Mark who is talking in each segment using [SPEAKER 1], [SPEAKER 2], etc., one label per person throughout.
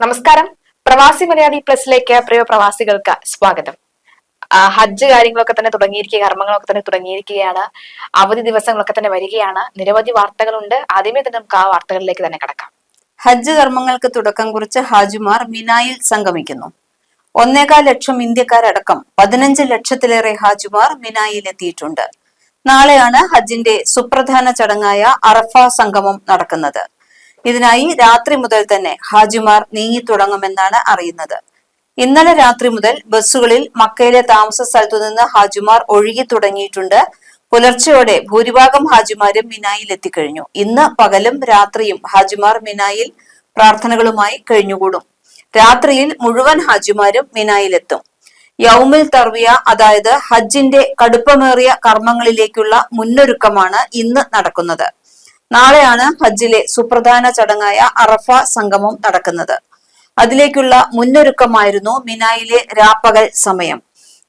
[SPEAKER 1] നമസ്കാരം. പ്രവാസി മലയാളി പ്ലസിലേക്ക് പ്രിയ പ്രവാസികൾക്ക് സ്വാഗതം. ഹജ്ജ് കാര്യങ്ങളൊക്കെ തന്നെ തുടങ്ങിയിരിക്കുക കർമ്മങ്ങളൊക്കെ തന്നെ തുടങ്ങിയിരിക്കുകയാണ് അവധി ദിവസങ്ങളൊക്കെ തന്നെ വരികയാണ് നിരവധി വാർത്തകളുണ്ട്. ആദ്യമേ തന്നെ നമുക്ക് ആ വാർത്തകളിലേക്ക് തന്നെ കടക്കാം.
[SPEAKER 2] ഹജ്ജ് കർമ്മങ്ങൾക്ക് തുടക്കം കുറിച്ച് ഹാജുമാർ മിനായിൽ സംഗമിക്കുന്നു. ഒന്നേകാൽ ലക്ഷം ഇന്ത്യക്കാരടക്കം പതിനഞ്ച് ലക്ഷത്തിലേറെ ഹാജുമാർ മിനായിൽ എത്തിയിട്ടുണ്ട്. നാളെയാണ് ഹജ്ജിന്റെ സുപ്രധാന ചടങ്ങായ അറഫ സംഗമം നടക്കുന്നത്. ഇതിനായി രാത്രി മുതൽ തന്നെ ഹാജിമാർ നീങ്ങി തുടങ്ങുമെന്നാണ് അറിയുന്നത്. ഇന്നലെ രാത്രി മുതൽ ബസ്സുകളിൽ മക്കയിലെ താമസ സ്ഥലത്തു നിന്ന് ഹാജിമാർ ഒഴുകി തുടങ്ങിയിട്ടുണ്ട്. പുലർച്ചയോടെ ഭൂരിഭാഗം ഹാജിമാരും മിനായിൽ എത്തിക്കഴിഞ്ഞു. ഇന്ന് പകലും രാത്രിയും ഹാജിമാർ മിനായിൽ പ്രാർത്ഥനകളുമായി കഴിഞ്ഞുകൂടും. രാത്രിയിൽ മുഴുവൻ ഹാജിമാരും മിനായിലെത്തും. യൗമിൽ തർവിയ അതായത് ഹജ്ജിന്റെ കടുപ്പമേറിയ കർമ്മങ്ങളിലേക്കുള്ള മുന്നൊരുക്കമാണ് ഇന്ന് നടക്കുന്നത്. നാളെയാണ് ഹജ്ജിലെ സുപ്രധാന ചടങ്ങായ അറഫ സംഗമം നടക്കുന്നത്. അതിലേക്കുള്ള മുന്നൊരുക്കമായിരുന്നു മിനായിലെ രാപ്പകൽ സമയം.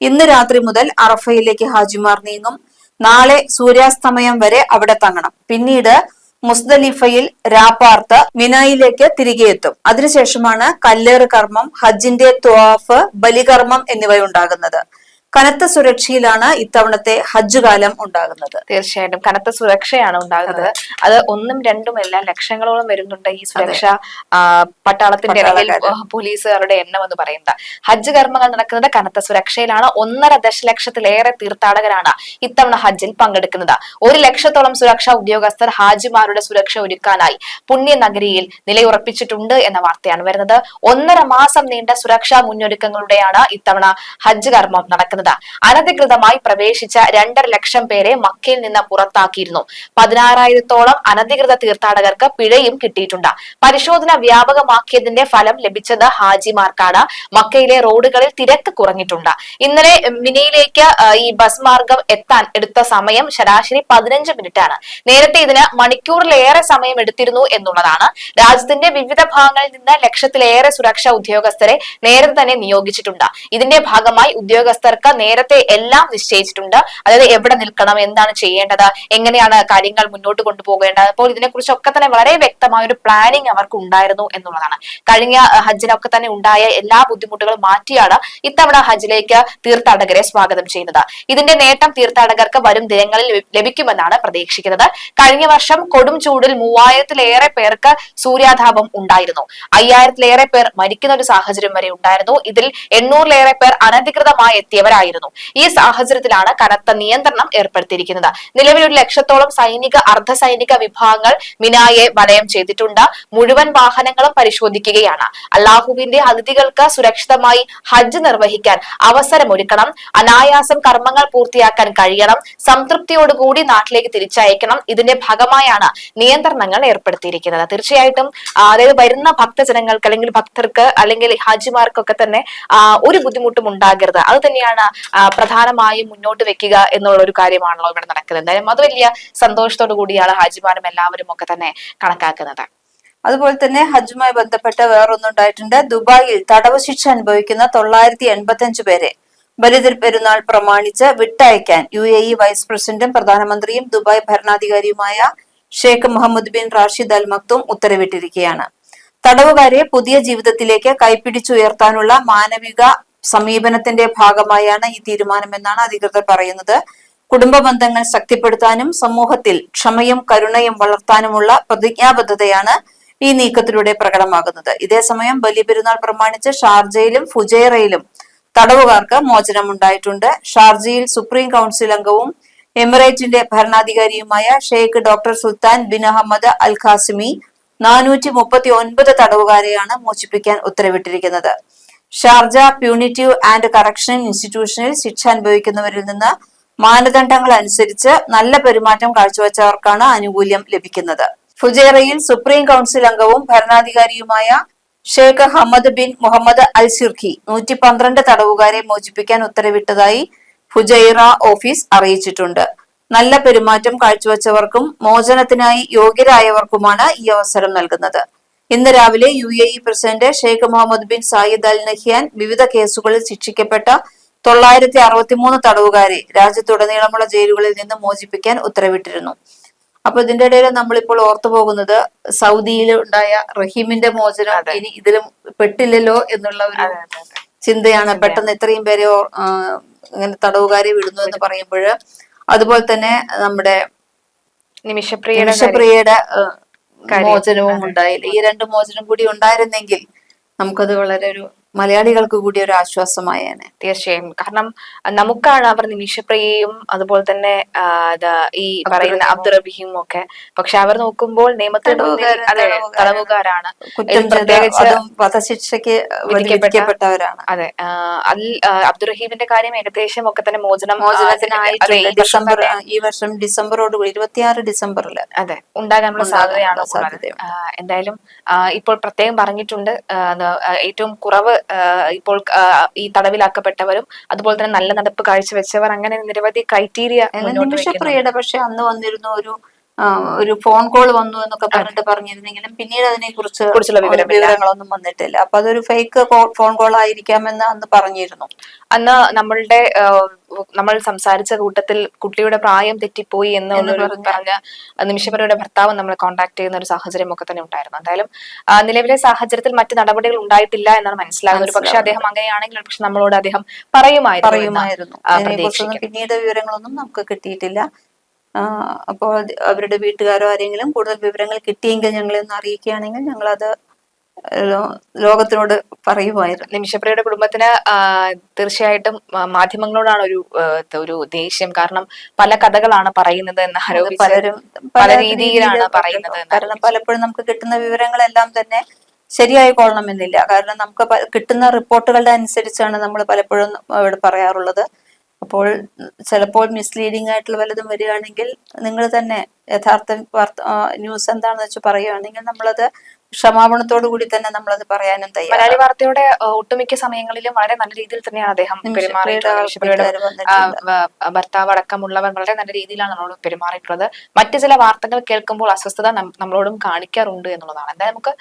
[SPEAKER 2] ഇന്ന് രാത്രി മുതൽ അറഫയിലേക്ക് ഹാജിമാർ നീങ്ങും. നാളെ സൂര്യാസ്തമയം വരെ അവിടെ തങ്ങണം. പിന്നീട് മുസ്ദലിഫയിൽ രാപ്പാർത്ത് മിനായിലേക്ക് തിരികെ എത്തും. അതിനുശേഷമാണ് കല്ലേറ് കർമ്മം ഹജ്ജിന്റെ ത്വാഫ് ബലികർമ്മം എന്നിവയുണ്ടാകുന്നത്. കനത്ത സുരക്ഷയിലാണ് ഇത്തവണത്തെ ഹജ്ജ് കാലം ഉണ്ടാകുന്നത്.
[SPEAKER 1] തീർച്ചയായിട്ടും കനത്ത സുരക്ഷയാണ് ഉണ്ടാകുന്നത്. അത്. ഒന്നും രണ്ടുമല്ല ലക്ഷങ്ങളോളം വരുന്നുണ്ട് ഈ സുരക്ഷ പട്ടാളത്തിന്റെ അല്ലെങ്കിൽ. പോലീസുകാരുടെ എണ്ണം എന്ന് പറയുന്നത്. ഹജ്ജ് കർമ്മങ്ങൾ നടക്കുന്നത് കനത്ത സുരക്ഷയിലാണ്. ഒന്നര ദശലക്ഷത്തിലേറെ തീർത്ഥാടകരാണ് ഇത്തവണ ഹജ്ജിൽ പങ്കെടുക്കുന്നത്. ഒരു ലക്ഷത്തോളം സുരക്ഷാ ഉദ്യോഗസ്ഥർ ഹാജിമാരുടെ സുരക്ഷ ഒരുക്കാനായി പുണ്യനഗരിയിൽ നിലയുറപ്പിച്ചിട്ടുണ്ട് എന്ന വാർത്തയാണ് വരുന്നത്. ഒന്നര മാസം നീണ്ട സുരക്ഷാ മുന്നൊരുക്കങ്ങളുടെയാണ് ഇത്തവണ ഹജ്ജ് കർമ്മം നടക്കുന്നത്. അനധികൃതമായി പ്രവേശിച്ച രണ്ടര ലക്ഷം പേരെ മക്കയിൽ നിന്ന് പുറത്താക്കിയിരുന്നു. പതിനാറായിരത്തോളം അനധികൃത തീർത്ഥാടകർക്ക് പിഴയും കിട്ടിയിട്ടുണ്ട്. പരിശോധന വ്യാപകമാക്കിയതിന്റെ ഫലം ലഭിച്ചത് ഹാജിമാർക്കാണ്. മക്കയിലെ റോഡുകളിൽ തിരക്ക് കുറഞ്ഞിട്ടുണ്ട്. ഇന്നലെ മിനിയിലേക്ക് ഈ ബസ് മാർഗം എത്താൻ എടുത്ത സമയം ശരാശരി പതിനഞ്ച് മിനിറ്റ് ആണ് നേരത്തെ ഇതിന് മണിക്കൂറിലേറെ സമയം എടുത്തിരുന്നു എന്നുള്ളതാണ്. രാജ്യത്തിന്റെ വിവിധ ഭാഗങ്ങളിൽ നിന്ന് ലക്ഷത്തിലേറെ സുരക്ഷാ ഉദ്യോഗസ്ഥരെ നേരത്തെ തന്നെ നിയോഗിച്ചിട്ടുണ്ട്. ഇതിന്റെ ഭാഗമായി ഉദ്യോഗസ്ഥർക്ക് നേരത്തെ എല്ലാം നിശ്ചയിച്ചിട്ടുണ്ട്. അതായത് എവിടെ നിൽക്കണം എന്താണ് ചെയ്യേണ്ടത് എങ്ങനെയാണ് കാര്യങ്ങൾ മുന്നോട്ട് കൊണ്ടുപോകേണ്ടത്. അപ്പോൾ ഇതിനെക്കുറിച്ചൊക്കെ തന്നെ വളരെ വ്യക്തമായ ഒരു പ്ലാനിങ് അവർക്ക് ഉണ്ടായിരുന്നു എന്നുള്ളതാണ്. കഴിഞ്ഞ ഹജ്ജിനൊക്കെ തന്നെ ഉണ്ടായ എല്ലാ ബുദ്ധിമുട്ടുകളും മാറ്റിയാണ് ഇത്തവണ ഹജ്ജിലേക്ക് തീർത്ഥാടകരെ സ്വാഗതം ചെയ്യുന്നത്. ഇതിന്റെ നേട്ടം തീർത്ഥാടകർക്ക് വരും ദിനങ്ങളിൽ ലഭിക്കുമെന്നാണ് പ്രതീക്ഷിക്കുന്നത്. കഴിഞ്ഞ വർഷം കൊടും ചൂടിൽ മൂവായിരത്തിലേറെ പേർക്ക് സൂര്യാതാപം ഉണ്ടായിരുന്നു. അയ്യായിരത്തിലേറെ പേർ മരിക്കുന്ന ഒരു സാഹചര്യം വരെ ഉണ്ടായിരുന്നു. ഇതിൽ എണ്ണൂറിലേറെ പേർ അനധികൃതമായി എത്തിയവരായിരുന്നു ഈ സാഹചര്യത്തിലാണ് കനത്ത നിയന്ത്രണം ഏർപ്പെടുത്തിയിരിക്കുന്നത്. നിലവിൽ ഒരു ലക്ഷത്തോളം സൈനിക അർദ്ധ സൈനിക വിഭാഗങ്ങൾ മിനായെ വലയം ചെയ്തിട്ടുണ്ട്. മുഴുവൻ വാഹനങ്ങളും പരിശോധിക്കുകയാണ്. അള്ളാഹുവിന്റെ അതിഥികൾക്ക് സുരക്ഷിതമായി ഹജ്ജ് നിർവഹിക്കാൻ അവസരമൊരുക്കണം. അനായാസം കർമ്മങ്ങൾ പൂർത്തിയാക്കാൻ കഴിയണം. സംതൃപ്തിയോടുകൂടി നാട്ടിലേക്ക് തിരിച്ചയക്കണം. ഇതിന്റെ ഭാഗമായാണ് നിയന്ത്രണങ്ങൾ ഏർപ്പെടുത്തിയിരിക്കുന്നത്. തീർച്ചയായിട്ടും അതായത് വരുന്ന ഭക്തജനങ്ങൾക്ക് അല്ലെങ്കിൽ ഭക്തർക്ക് അല്ലെങ്കിൽ ഹാജിമാർക്കൊക്കെ തന്നെ ഒരു ബുദ്ധിമുട്ടും ഉണ്ടാകരുത്. അത് തന്നെയാണ് പ്രധാനമായും മുന്നോട്ട് വെക്കുക എന്നുള്ള ഒരു കാര്യമാണല്ലോ ഇവിടെ നടക്കുന്നത്. എന്തായാലും അത് വലിയ സന്തോഷത്തോടു കൂടിയാണ് ഹാജിമാരും എല്ലാവരും ഒക്കെ തന്നെ കണക്കാക്കുന്നത്.
[SPEAKER 2] അതുപോലെ തന്നെ ഹജ്ജുമായി ബന്ധപ്പെട്ട് വേറൊന്നുണ്ടായിട്ടുണ്ട് ദുബായിൽ തടവ് ശിക്ഷ അനുഭവിക്കുന്ന തൊള്ളായിരത്തി എൺപത്തി അഞ്ച് പേരെ ബലിതർ പെരുന്നാൾ പ്രമാണിച്ച് വിട്ടയക്കാൻ യു എ ഇ വൈസ് പ്രസിഡന്റും പ്രധാനമന്ത്രിയും Dubai ഭരണാധികാരിയുമായ Sheikh Mohammed bin Rashid Al Maktoum ഉത്തരവിട്ടിരിക്കുകയാണ്. തടവുകാരെ പുതിയ ജീവിതത്തിലേക്ക് കൈപ്പിടിച്ചുയർത്താനുള്ള മാനവിക സമീപനത്തിന്റെ ഭാഗമായാണ് ഈ തീരുമാനമെന്നാണ് അധികൃതർ പറയുന്നത്. കുടുംബ ബന്ധങ്ങൾ ശക്തിപ്പെടുത്താനും സമൂഹത്തിൽ ക്ഷമയും കരുണയും വളർത്താനുമുള്ള പ്രതിജ്ഞാബദ്ധതയാണ് ഈ നീക്കത്തിലൂടെ പ്രകടമാകുന്നത്. ഇതേസമയം ബലിപെരുന്നാൾ പ്രമാണിച്ച് ഷാർജയിലും ഫുജൈറയിലും തടവുകാർക്ക് മോചനം ഉണ്ടായിട്ടുണ്ട് ഷാർജയിൽ സുപ്രീം കൗൺസിൽ അംഗവും എമിറേറ്റിന്റെ ഭരണാധികാരിയുമായ Sheikh doctor Sultan bin Ahmed Al Qasimi നാനൂറ്റി മുപ്പത്തി ഒൻപത് തടവുകാരെയാണ് മോചിപ്പിക്കാൻ ഉത്തരവിട്ടിരിക്കുന്നത്. ഷാർജ പ്യൂണിറ്റീവ് ആൻഡ് കറക്ഷൻ ഇൻസ്റ്റിറ്റ്യൂഷനിൽ ശിക്ഷ അനുഭവിക്കുന്നവരിൽ നിന്ന് മാനദണ്ഡങ്ങൾ അനുസരിച്ച് നല്ല പെരുമാറ്റം കാഴ്ചവെച്ചവർക്കാണ് ആനുകൂല്യം ലഭിക്കുന്നത്. ഫുജേറയിൽ സുപ്രീം കൗൺസിൽ അംഗവും ഭരണാധികാരിയുമായ Sheikh Ahmed bin Mohammed Al Sharqi നൂറ്റി പന്ത്രണ്ട് തടവുകാരെ മോചിപ്പിക്കാൻ ഉത്തരവിട്ടതായി ഫുജൈറ ഓഫീസ് അറിയിച്ചിട്ടുണ്ട്. നല്ല പെരുമാറ്റം കാഴ്ചവെച്ചവർക്കും മോചനത്തിനായി യോഗ്യരായവർക്കുമാണ് ഈ അവസരം നൽകുന്നത്. ഇന്ന് രാവിലെ U A E president Sheikh Mohammed bin Zayed Al Nahyan വിവിധ കേസുകളിൽ ശിക്ഷിക്കപ്പെട്ട തൊള്ളായിരത്തി അറുപത്തിമൂന്ന് തടവുകാരെ രാജ്യത്തുടനീളമുള്ള ജയിലുകളിൽ നിന്ന് മോചിപ്പിക്കാൻ ഉത്തരവിട്ടിരുന്നു അപ്പൊ ഇതിന്റെ ഇടയിൽ നമ്മളിപ്പോൾ ഓർത്തു പോകുന്നത് സൗദിയിൽ ഉണ്ടായ റഹീമിന്റെ മോചനം. ഇനി ഇതിലും പെട്ടില്ലല്ലോ എന്നുള്ള ഒരു. ചിന്തയാണ് പെട്ടെന്ന് ഇത്രയും പേരെ ഇങ്ങനെ തടവുകാരെ വിടുന്നു എന്ന് പറയുമ്പോൾ അതുപോലെ തന്നെ നമ്മുടെ
[SPEAKER 1] നിമിഷപ്രിയ
[SPEAKER 2] നിമിഷപ്രിയയുടെ. മോചനവും ഉണ്ടായില്ല. ഈ രണ്ട് മോചനം കൂടി ഉണ്ടായിരുന്നെങ്കിൽ നമുക്കത് വളരെ ഒരു മലയാളികൾക്ക് കൂടി ഒരു ആശ്വാസമായേനെ.
[SPEAKER 1] തീർച്ചയായും. കാരണം നമുക്കാണ് അവർ നിമിഷപ്രിയയും അതുപോലെ തന്നെ ഈ പറയുന്ന അബ്ദുൾ അബ്ദുറബിയും ഒക്കെ. പക്ഷെ അവർ നോക്കുമ്പോൾ നിയമത്തിൽ. തടവുകാരാണ്.
[SPEAKER 2] വധശിക്ഷയ്ക്ക് വിധിക്കപ്പെട്ടവരാണ്.
[SPEAKER 1] അതെ അബ്ദുറഹീമിന്റെ കാര്യം ഏകദേശം ഒക്കെ തന്നെ മോചനം അതെ, ഈ വർഷം
[SPEAKER 2] ഡിസംബർ ഈ വർഷം ഡിസംബറോട് കൂടി ഇരുപത്തിയാറ് ഡിസംബറിൽ
[SPEAKER 1] അതെ ഉണ്ടാകാനുള്ള സാധ്യതയാണ് സാധ്യത എന്തായാലും ഇപ്പോൾ പ്രത്യേകം പറഞ്ഞിട്ടുണ്ട് ഏറ്റവും കുറവ് ഇപ്പോൾ ഈ തടവിലാക്കപ്പെട്ടവരും അതുപോലെ തന്നെ നല്ല നടപ്പ് കാഴ്ചവെച്ചവർ അങ്ങനെ നിരവധി ക്രൈറ്റീരിയ.
[SPEAKER 2] നിമിഷപ്രിയയുടെ പക്ഷെ അന്ന് വന്നിരുന്ന ഒരു ഒരു ഫോൺ കോൾ വന്നു എന്നൊക്കെ പറഞ്ഞിട്ട് പറഞ്ഞിരുന്നെങ്കിലും പിന്നീട് അതിനെ കുറിച്ച്
[SPEAKER 1] കുറിച്ചുള്ള
[SPEAKER 2] വിവരങ്ങളൊന്നും വന്നിട്ടില്ല. അപ്പൊ അതൊരു ഫേക്ക് ഫോൺ കോൾ ആയിരിക്കാമെന്ന് അന്ന് പറഞ്ഞിരുന്നു.
[SPEAKER 1] അന്ന് നമ്മളുടെ നമ്മൾ സംസാരിച്ച കൂട്ടത്തിൽ കുട്ടിയുടെ പ്രായം തെറ്റിപ്പോയി എന്നുള്ളൊരു
[SPEAKER 2] പറഞ്ഞ-
[SPEAKER 1] നിമിഷപരയുടെ ഭർത്താവ് നമ്മളെ കോൺടാക്ട് ചെയ്യുന്ന ഒരു സാഹചര്യം ഒക്കെ തന്നെ ഉണ്ടായിരുന്നു. എന്തായാലും നിലവിലെ സാഹചര്യത്തിൽ മറ്റു നടപടികൾ ഉണ്ടായിട്ടില്ല എന്നാണ് മനസ്സിലാകുന്നത്. ഒരു പക്ഷെ അദ്ദേഹം അങ്ങനെയാണെങ്കിൽ പക്ഷെ നമ്മളോട് അദ്ദേഹം പറയുമായിരുന്നു
[SPEAKER 2] പിന്നീട് വിവരങ്ങളൊന്നും നമുക്ക് കിട്ടിയിട്ടില്ല. അപ്പോൾ അവരുടെ വീട്ടുകാരോ ആരെങ്കിലും കൂടുതൽ വിവരങ്ങൾ കിട്ടിയെങ്കിൽ ഞങ്ങളെ ഒന്ന് അറിയിക്കുകയാണെങ്കിൽ ഞങ്ങൾ അത് ലോകത്തിനോട് പറയുമായിരുന്നു.
[SPEAKER 1] നിമിഷപ്രിയയുടെ കുടുംബത്തിന് തീർച്ചയായിട്ടും മാധ്യമങ്ങളോടാണ് ഒരു ഒരു ദേഷ്യം. കാരണം പല കഥകളാണ് പറയുന്നത് എന്ന് ആരോപിച്ച്
[SPEAKER 2] പലരും
[SPEAKER 1] പല രീതിയിലാണ് പറയുന്നത്.
[SPEAKER 2] കാരണം പലപ്പോഴും നമുക്ക് കിട്ടുന്ന വിവരങ്ങളെല്ലാം തന്നെ ശരിയായി കൊള്ളണമെന്നില്ല കാരണം നമുക്ക് കിട്ടുന്ന റിപ്പോർട്ടുകളുടെ അനുസരിച്ചാണ് നമ്മൾ പലപ്പോഴും ഇവിടെ പറയാറുള്ളത്. അപ്പോൾ ചിലപ്പോൾ മിസ്ലീഡിംഗ് ആയിട്ടുള്ള വല്ലതും വരികയാണെങ്കിൽ നിങ്ങൾ തന്നെ യഥാർത്ഥ ന്യൂസ് എന്താണെന്ന് വെച്ച് പറയുകയാണെങ്കിൽ നമ്മളത് ക്ഷമാപണത്തോടു കൂടി തന്നെ നമ്മളത് പറയാനും തയ്യാറാണ്.
[SPEAKER 1] മലയാളി വാർത്തയുടെ ഒട്ടുമിക്ക സമയങ്ങളിലും വളരെ നല്ല രീതിയിൽ തന്നെയാണ് അദ്ദേഹം പെരുമാറിയിട്ടുള്ളത്. ഭർത്താവ് അടക്കമുള്ളവർ വളരെ നല്ല രീതിയിലാണ് നമ്മളോട് പെരുമാറിയിട്ടുള്ളത്. മറ്റു ചില വാർത്തകൾ കേൾക്കുമ്പോൾ അസ്വസ്ഥത നമ്മളോടും കാണിക്കാറുണ്ട് എന്നുള്ളതാണ്. എന്തായാലും നമുക്ക്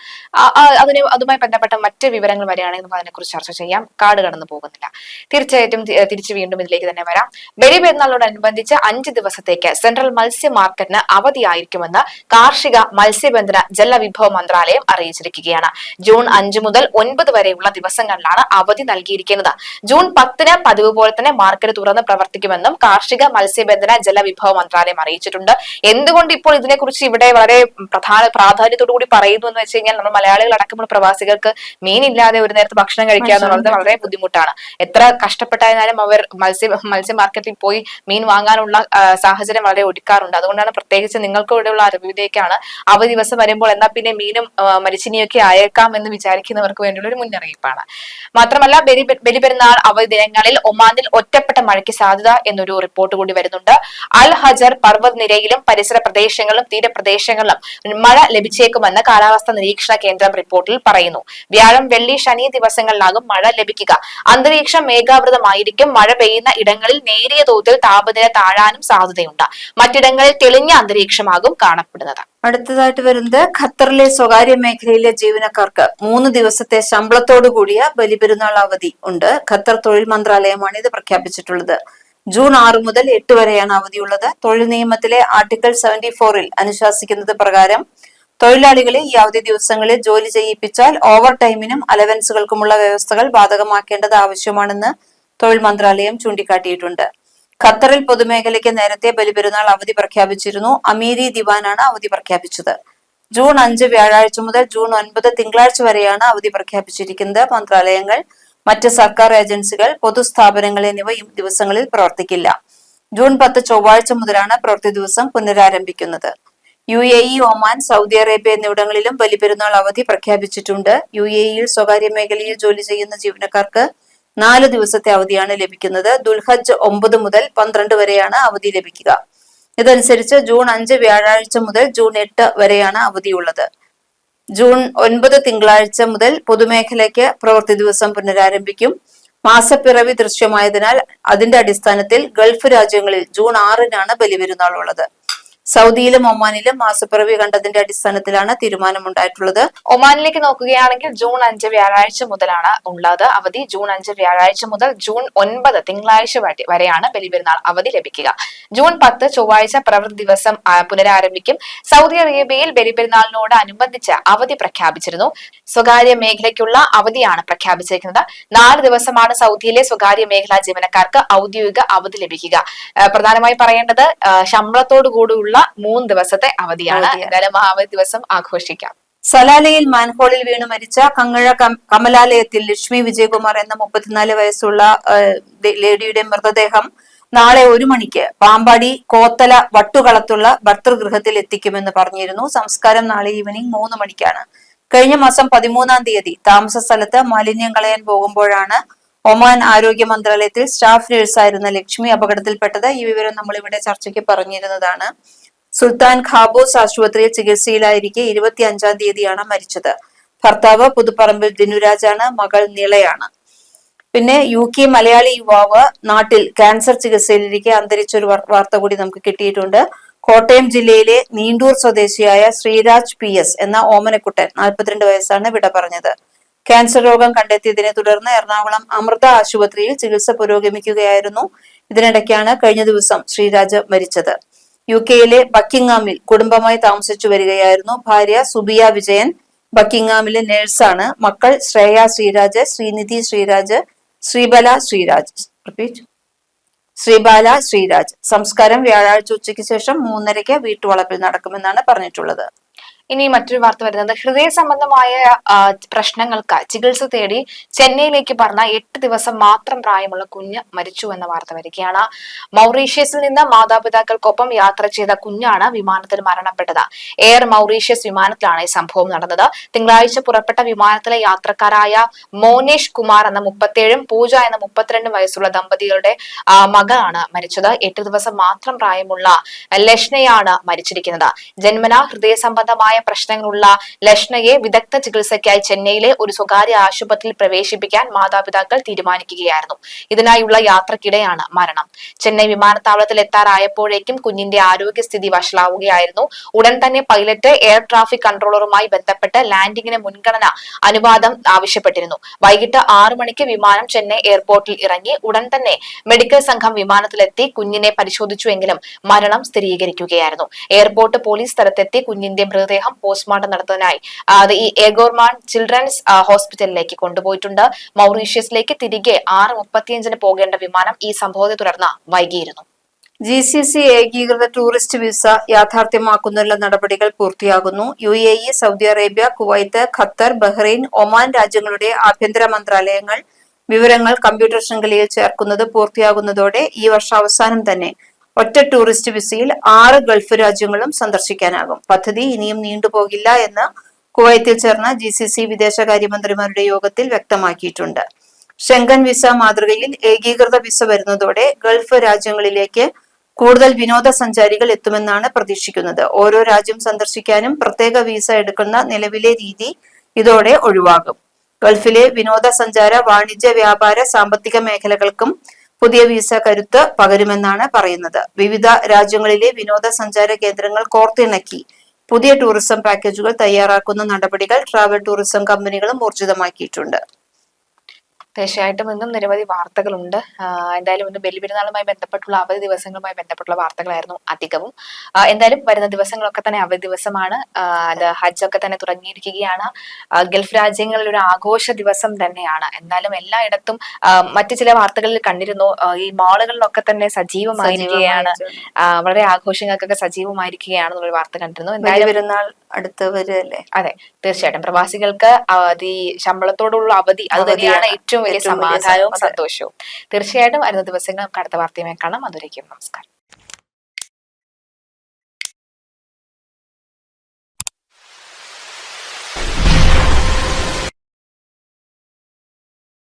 [SPEAKER 1] അതിന് അതുമായി ബന്ധപ്പെട്ട മറ്റ് വിവരങ്ങൾ വരികയാണെങ്കിൽ നമുക്ക് അതിനെക്കുറിച്ച് ചർച്ച ചെയ്യാം. കാട് കടന്നു പോകുന്നില്ല. തീർച്ചയായിട്ടും തിരിച്ചു വീണ്ടും ഇതിലേക്ക് തന്നെ വരാം. ബലി പെരുന്നാളിനോടനുബന്ധിച്ച് അഞ്ച് ദിവസത്തേക്ക് സെൻട്രൽ മത്സ്യ മാർക്കറ്റിന് അവധിയായിരിക്കുമെന്ന് കാർഷിക മത്സ്യബന്ധന ജലവിഭവ മന്ത്രാലയം അറിയിച്ചിരിക്കുകയാണ്. ജൂൺ അഞ്ച് മുതൽ ഒൻപത് വരെയുള്ള ദിവസങ്ങളിലാണ് അവധി നൽകിയിരിക്കുന്നത്. ജൂൺ പത്തിന് പതിവ് പോലെ തന്നെ മാർക്കറ്റ് തുറന്ന് പ്രവർത്തിക്കുമെന്നും കാർഷിക മത്സ്യബന്ധന ജലവിഭവ മന്ത്രാലയം അറിയിച്ചിട്ടുണ്ട്. എന്തുകൊണ്ട് ഇപ്പോൾ ഇതിനെക്കുറിച്ച് ഇവിടെ വളരെ പ്രധാന പ്രാധാന്യത്തോടു കൂടി പറയുന്നു എന്ന് വെച്ച് കഴിഞ്ഞാൽ നമ്മൾ മലയാളികൾ അടക്കമുള്ള പ്രവാസികൾക്ക് മീനില്ലാതെ ഒരു നേരത്തെ ഭക്ഷണം കഴിക്കുക എന്നുള്ളത് വളരെ ബുദ്ധിമുട്ടാണ്. എത്ര കഷ്ടപ്പെട്ടായിരുന്നാലും അവർ മത്സ്യ മത്സ്യ മാർക്കറ്റിൽ പോയി മീൻ വാങ്ങാനുള്ള സാഹചര്യം വളരെ ഒടുക്കാറുണ്ട്. അതുകൊണ്ടാണ് പ്രത്യേകിച്ച് നിങ്ങൾക്ക് ഇവിടെയുള്ള അറിവിലേക്കാണ് അവധി ദിവസം വരുമ്പോൾ എന്നാൽ പിന്നെ മീനും മരിച്ചിനിയൊക്കെ ആയേക്കാം എന്ന് വിചാരിക്കുന്നവർക്ക് വേണ്ടിയുള്ള ഒരു മുന്നറിയിപ്പാണ്. മാത്രമല്ല ബലി ബലിപെരുന്നാൾ അവധി ദിനങ്ങളിൽ ഒമാനിൽ ഒറ്റപ്പെട്ട മഴയ്ക്ക് സാധ്യത എന്നൊരു റിപ്പോർട്ട് കൂടി വരുന്നുണ്ട്. അൽ ഹജർ പർവത നിരയിലും പരിസര പ്രദേശങ്ങളിലും തീരപ്രദേശങ്ങളിലും മഴ ലഭിച്ചേക്കുമെന്ന് കാലാവസ്ഥാ നിരീക്ഷണ കേന്ദ്രം റിപ്പോർട്ടിൽ പറയുന്നു. വ്യാഴം വെള്ളി ശനി ദിവസങ്ങളിലാകും മഴ ലഭിക്കുക. അന്തരീക്ഷം മേഘാവൃതമായിരിക്കും. മഴ പെയ്യുന്ന ഇടങ്ങളിൽ നേരിയ തോതിൽ താപനില താഴാനും സാധ്യതയുണ്ട്. മറ്റിടങ്ങളിൽ തെളിഞ്ഞ അന്തരീക്ഷമാകും കാണപ്പെടുന്നത്.
[SPEAKER 2] അടുത്തതായിട്ട് വരുന്നത് ഖത്തറിലെ സ്വകാര്യ മേഖലയിലെ ജീവനക്കാർക്ക് മൂന്ന് ദിവസത്തെ ശമ്പളത്തോടു കൂടിയ ബലിപെരുന്നാൾ അവധി ഉണ്ട്. ഖത്തർ തൊഴിൽ മന്ത്രാലയമാണ് ഇത് പ്രഖ്യാപിച്ചിട്ടുള്ളത്. ജൂൺ ആറ് മുതൽ എട്ട് വരെയാണ് അവധിയുള്ളത്. തൊഴിൽ നിയമത്തിലെ ആർട്ടിക്കിൾ സെവന്റി ഫോറിൽ അനുശാസിക്കുന്നത് പ്രകാരം തൊഴിലാളികളെ ഈ അവധി ദിവസങ്ങളിൽ ജോലി ചെയ്യിപ്പിച്ചാൽ ഓവർ ടൈമിനും അലവൻസുകൾക്കുമുള്ള വ്യവസ്ഥകൾ ബാധകമാക്കേണ്ടത് ആവശ്യമാണെന്ന് തൊഴിൽ മന്ത്രാലയം ചൂണ്ടിക്കാട്ടിയിട്ടുണ്ട്. ഖത്തറിൽ പൊതുമേഖലയ്ക്ക് നേരത്തെ ബലിപെരുന്നാൾ അവധി പ്രഖ്യാപിച്ചിരുന്നു. അമീരി ദിവാനാണ് അവധി പ്രഖ്യാപിച്ചത്. ജൂൺ അഞ്ച് വ്യാഴാഴ്ച മുതൽ ജൂൺ ഒൻപത് തിങ്കളാഴ്ച വരെയാണ് അവധി പ്രഖ്യാപിച്ചിരിക്കുന്നത്. മന്ത്രാലയങ്ങൾ മറ്റ് സർക്കാർ ഏജൻസികൾ പൊതുസ്ഥാപനങ്ങൾ എന്നിവ ഈ ദിവസങ്ങളിൽ പ്രവർത്തിക്കില്ല. ജൂൺ പത്ത് ചൊവ്വാഴ്ച മുതലാണ് പ്രവൃത്തി ദിവസം പുനരാരംഭിക്കുന്നത്. U A E Oman Saudi Arabia എന്നിവിടങ്ങളിലും ബലിപെരുന്നാൾ അവധി പ്രഖ്യാപിച്ചിട്ടുണ്ട്. യു എ ഇയിൽ സ്വകാര്യ മേഖലയിൽ ജോലി ചെയ്യുന്ന ജീവനക്കാർക്ക് നാല് ദിവസത്തെ അവധിയാണ് ലഭിക്കുന്നത്. ദുൽഹജ് ഒമ്പത് മുതൽ പന്ത്രണ്ട് വരെയാണ് അവധി ലഭിക്കുക. ഇതനുസരിച്ച് ജൂൺ അഞ്ച് വ്യാഴാഴ്ച മുതൽ ജൂൺ എട്ട് വരെയാണ് അവധിയുള്ളത്. ജൂൺ ഒൻപത് തിങ്കളാഴ്ച മുതൽ പൊതുമേഖലയ്ക്ക് പ്രവൃത്തി ദിവസം പുനരാരംഭിക്കും. മാസപ്പിറവി ദൃശ്യമായതിനാൽ അതിന്റെ അടിസ്ഥാനത്തിൽ ഗൾഫ് രാജ്യങ്ങളിൽ ജൂൺ ആറിനാണ് ബലിപെരുന്നാൾ ഉള്ളത് സൗദിയിലും ഒമാനിലും മാസപ്പിറവി കണ്ടതിന്റെ അടിസ്ഥാനത്തിലാണ് തീരുമാനമുണ്ടായിട്ടുള്ളത്.
[SPEAKER 1] ഒമാനിലേക്ക് നോക്കുകയാണെങ്കിൽ ജൂൺ അഞ്ച് വ്യാഴാഴ്ച മുതലാണ് ഉള്ളത്. അവധി ജൂൺ അഞ്ച് വ്യാഴാഴ്ച മുതൽ ജൂൺ ഒൻപത് തിങ്കളാഴ്ച വരെയാണ് ബലിപെരുന്നാൾ അവധി ലഭിക്കുക. ജൂൺ പത്ത് ചൊവ്വാഴ്ച പ്രവൃത്തി ദിവസം പുനരാരംഭിക്കും. സൗദി അറേബ്യയിൽ ബലിപെരുന്നാളിനോട് അനുബന്ധിച്ച് അവധി പ്രഖ്യാപിച്ചിരുന്നു. സ്വകാര്യ മേഖലയ്ക്കുള്ള അവധിയാണ് പ്രഖ്യാപിച്ചിരിക്കുന്നത്. നാല് ദിവസമാണ് സൗദിയിലെ സ്വകാര്യ മേഖലാ ജീവനക്കാർക്ക് ഔദ്യോഗിക അവധി ലഭിക്കുക. പ്രധാനമായി പറയേണ്ടത് ശമ്പളത്തോടു കൂടിയുള്ള മൂന്ന് ദിവസത്തെ അവധിയാണ്. എന്തായാലും ആ ദിവസം ആഘോഷിക്കാം.
[SPEAKER 2] സലാലയിൽ മാൻഹോളിൽ വീണ് മരിച്ച കങ്ങഴ കമലാലയത്തിൽ ലക്ഷ്മി വിജയകുമാർ എന്ന മുപ്പത്തിനാല് വയസ്സുള്ള ലേഡിയുടെ മൃതദേഹം നാളെ ഒരു മണിക്ക് പാമ്പാടി കോത്തല വട്ടുകളത്തുള്ള ഭർത്തൃഗൃഹത്തിൽ എത്തിക്കുമെന്ന് പറഞ്ഞിരുന്നു. സംസ്കാരം നാളെ ഈവനിങ് മൂന്ന് മണിക്കാണ്. കഴിഞ്ഞ മാസം പതിമൂന്നാം തീയതി താമസ സ്ഥലത്ത് മാലിന്യം കളയാൻ പോകുമ്പോഴാണ് ഒമാൻ ആരോഗ്യ മന്ത്രാലയത്തിൽ സ്റ്റാഫ് നഴ്സായിരുന്ന ലക്ഷ്മി അപകടത്തിൽപ്പെട്ടത്. ഈ വിവരം നമ്മൾ ഇവിടെ ചർച്ചയ്ക്ക് പറഞ്ഞിരുന്നതാണ്. സുൽത്താൻ ഖാബോസ് ആശുപത്രിയിൽ ചികിത്സയിലായിരിക്കെ ഇരുപത്തി അഞ്ചാം തീയതിയാണ് മരിച്ചത്. ഭർത്താവ് പുതുപ്പറമ്പിൽ ദിനുരാജാണ് മകൾ നിളയാണ്. പിന്നെ യു കെ മലയാളി യുവാവ് നാട്ടിൽ ക്യാൻസർ ചികിത്സയിലിരിക്കെ അന്തരിച്ച ഒരു വാർത്ത കൂടി നമുക്ക് കിട്ടിയിട്ടുണ്ട്. കോട്ടയം ജില്ലയിലെ നീണ്ടൂർ സ്വദേശിയായ ശ്രീരാജ് പി എസ് എന്ന ഓമനക്കുട്ടൻ നാൽപ്പത്തിരണ്ട് വയസ്സാണ് വിട പറഞ്ഞത്. ക്യാൻസർ രോഗം കണ്ടെത്തിയതിനെ തുടർന്ന് എറണാകുളം അമൃത ആശുപത്രിയിൽ ചികിത്സ പുരോഗമിക്കുകയായിരുന്നു. ഇതിനിടയ്ക്കാണ് കഴിഞ്ഞ ദിവസം ശ്രീരാജ് മരിച്ചത്. യു കെയിലെ ബക്കിംഗാമിൽ കുടുംബമായി താമസിച്ചു വരികയായിരുന്നു ഭാര്യ സുബിയ വിജയൻ. ബക്കിംഗാമിലെ നേഴ്സാണ്. മക്കൾ ശ്രേയ ശ്രീരാജ് ശ്രീനിധി ശ്രീരാജ് ശ്രീബല ശ്രീരാജ്. റിപ്പീറ്റ് ശ്രീബാല ശ്രീരാജ്. സംസ്കാരം വ്യാഴാഴ്ച ഉച്ചയ്ക്ക് ശേഷം മൂന്നരയ്ക്ക് വീട്ടുവളപ്പിൽ നടക്കുമെന്നാണ് പറഞ്ഞിട്ടുള്ളത്.
[SPEAKER 1] ഇനി മറ്റൊരു വാർത്ത വരുന്നത് ഹൃദയ സംബന്ധമായ പ്രശ്നങ്ങൾക്ക് ചികിത്സ തേടി ചെന്നൈയിലേക്ക് പറഞ്ഞ എട്ട് ദിവസം മാത്രം പ്രായമുള്ള കുഞ്ഞ് മരിച്ചു എന്ന വാർത്ത വരികയാണ്. മൗറീഷ്യസിൽ നിന്ന് മാതാപിതാക്കൾക്കൊപ്പം യാത്ര ചെയ്ത കുഞ്ഞാണ് വിമാനത്തിൽ മരണപ്പെട്ടത്. എയർ മൗറീഷ്യസ് വിമാനത്തിലാണ് ഈ സംഭവം നടന്നത്. തിങ്കളാഴ്ച പുറപ്പെട്ട വിമാനത്തിലെ യാത്രക്കാരായ മോനേഷ് കുമാർ എന്ന മുപ്പത്തേഴും പൂജ എന്ന മുപ്പത്തിരണ്ടും വയസ്സുള്ള ദമ്പതികളുടെ മകളാണ് മരിച്ചത്. എട്ട് ദിവസം മാത്രം പ്രായമുള്ള ലക്ഷ്ണയാണ് മരിച്ചിരിക്കുന്നത്. ജന്മന ഹൃദയ സംബന്ധമായ പ്രശ്നങ്ങളുള്ള ലക്ഷ്ണയെ വിദഗ്ധ ചികിത്സയ്ക്കായി ചെന്നൈയിലെ ഒരു സ്വകാര്യ ആശുപത്രിയിൽ പ്രവേശിപ്പിക്കാൻ മാതാപിതാക്കൾ തീരുമാനിക്കുകയായിരുന്നു. ഇതിനായുള്ള യാത്രക്കിടെയാണ് മരണം. ചെന്നൈ വിമാനത്താവളത്തിൽ എത്താറായപ്പോഴേക്കും കുഞ്ഞിന്റെ ആരോഗ്യസ്ഥിതി വഷളാവുകയായിരുന്നു. ഉടൻ തന്നെ പൈലറ്റ് എയർ ട്രാഫിക് കൺട്രോളറുമായി ബന്ധപ്പെട്ട് ലാൻഡിംഗിന് മുൻഗണന അനുവാദം ആവശ്യപ്പെട്ടിരുന്നു. വൈകിട്ട് ആറു മണിക്ക് വിമാനം ചെന്നൈ എയർപോർട്ടിൽ ഇറങ്ങി ഉടൻ തന്നെ മെഡിക്കൽ സംഘം വിമാനത്തിലെത്തി കുഞ്ഞിനെ പരിശോധിച്ചുവെങ്കിലും മരണം സ്ഥിരീകരിക്കുകയായിരുന്നു. എയർപോർട്ട് പോലീസ് സ്ഥലത്തെത്തി കുഞ്ഞിന്റെ മൃതദേഹം പോസ്റ്റ്മോർട്ടം നടത്തുന്നതിനായി. ഈ എഗോർമാൻ ചിൽഡ്രൻസ് ഹോസ്പിറ്റലിലേക്ക് കൊണ്ടുപോയിട്ടുണ്ട്. മൗറീഷ്യസിലേക്ക് തിരികെ ആറ് മുപ്പത്തിയഞ്ചിന് പോകേണ്ട വിമാനം ഈ സംഭവത്തെ തുടർന്ന് വൈകിയിരുന്നു.
[SPEAKER 2] ജി സി സി ഏകീകൃത ടൂറിസ്റ്റ് വിസ യാഥാർത്ഥ്യമാക്കുന്നതിനുള്ള നടപടികൾ പൂർത്തിയാകുന്നു. U A E Saudi Arabia Kuwait Qatar Bahrain Oman രാജ്യങ്ങളുടെ ആഭ്യന്തര മന്ത്രാലയങ്ങൾ വിവരങ്ങൾ കമ്പ്യൂട്ടർ ശൃംഖലയിൽ ചേർക്കുന്നത് പൂർത്തിയാകുന്നതോടെ ഈ വർഷാവസാനം തന്നെ ഒറ്റ ടൂറിസ്റ്റ് വിസയിൽ ആറ് ഗൾഫ് രാജ്യങ്ങളും സന്ദർശിക്കാനാകും. പദ്ധതി ഇനിയും നീണ്ടുപോകില്ല എന്ന് കുവൈത്തിൽ ചേർന്ന ജി സി സി വിദേശകാര്യമന്ത്രിമാരുടെ യോഗത്തിൽ വ്യക്തമാക്കിയിട്ടുണ്ട്. ഷെങ്കൻ വിസ മാതൃകയിൽ ഏകീകൃത വിസ വരുന്നതോടെ ഗൾഫ് രാജ്യങ്ങളിലേക്ക് കൂടുതൽ വിനോദസഞ്ചാരികൾ എത്തുമെന്നാണ് പ്രതീക്ഷിക്കുന്നത്. ഓരോ രാജ്യം സന്ദർശിക്കാനും പ്രത്യേക വിസ എടുക്കുന്ന നിലവിലെ രീതി ഇതോടെ ഒഴിവാകും. ഗൾഫിലെ വിനോദസഞ്ചാര വാണിജ്യ വ്യാപാര സാമ്പത്തിക മേഖലകൾക്കും പുതിയ വിസ കരുത്ത് പകരുമെന്നാണ് പറയുന്നത്. വിവിധ രാജ്യങ്ങളിലെ വിനോദസഞ്ചാര കേന്ദ്രങ്ങൾ കോർത്തിണക്കി. പുതിയ ടൂറിസം പാക്കേജുകൾ തയ്യാറാക്കുന്ന നടപടികൾ ട്രാവൽ ടൂറിസം കമ്പനികളും ഊർജിതമാക്കിയിട്ടുണ്ട്.
[SPEAKER 1] തീർച്ചയായിട്ടും ഇന്നും നിരവധി വാർത്തകളുണ്ട്. എന്തായാലും ഇന്ന് ബലിപെരുന്നാളുമായി ബന്ധപ്പെട്ടുള്ള അവധി ദിവസങ്ങളുമായി ബന്ധപ്പെട്ടുള്ള വാർത്തകളായിരുന്നു അധികവും. എന്തായാലും വരുന്ന ദിവസങ്ങളൊക്കെ തന്നെ അവധി ദിവസമാണ്. അത് ഹജ്ജൊക്കെ തന്നെ തുടങ്ങിയിരിക്കുകയാണ്. ഗൾഫ് രാജ്യങ്ങളിൽ ഒരു ആഘോഷ ദിവസം തന്നെയാണ്. എന്നാലും എല്ലായിടത്തും മറ്റു ചില വാർത്തകളിൽ കണ്ടിരുന്നു ഈ മാളുകളിലൊക്കെ തന്നെ സജീവമായിരിക്കുകയാണ്. വളരെ ആഘോഷങ്ങൾക്കൊക്കെ സജീവമായിരിക്കുകയാണെന്നുള്ള വാർത്ത കണ്ടിരുന്നു. എന്തായാലും
[SPEAKER 2] പെരുന്നാൾ അടുത്ത്
[SPEAKER 1] അതെ തീർച്ചയായിട്ടും. പ്രവാസികൾക്ക് അവധി ശമ്പളത്തോടുള്ള അവധി അത് തന്നെയാണ് ഏറ്റവും വലിയ സമാധാനവും സന്തോഷവും. തീർച്ചയായിട്ടും വരുന്ന ദിവസങ്ങൾ നമുക്ക് അടുത്ത വാർത്തയുമായി കാണാം. അതുവരേക്കും നമസ്കാരം.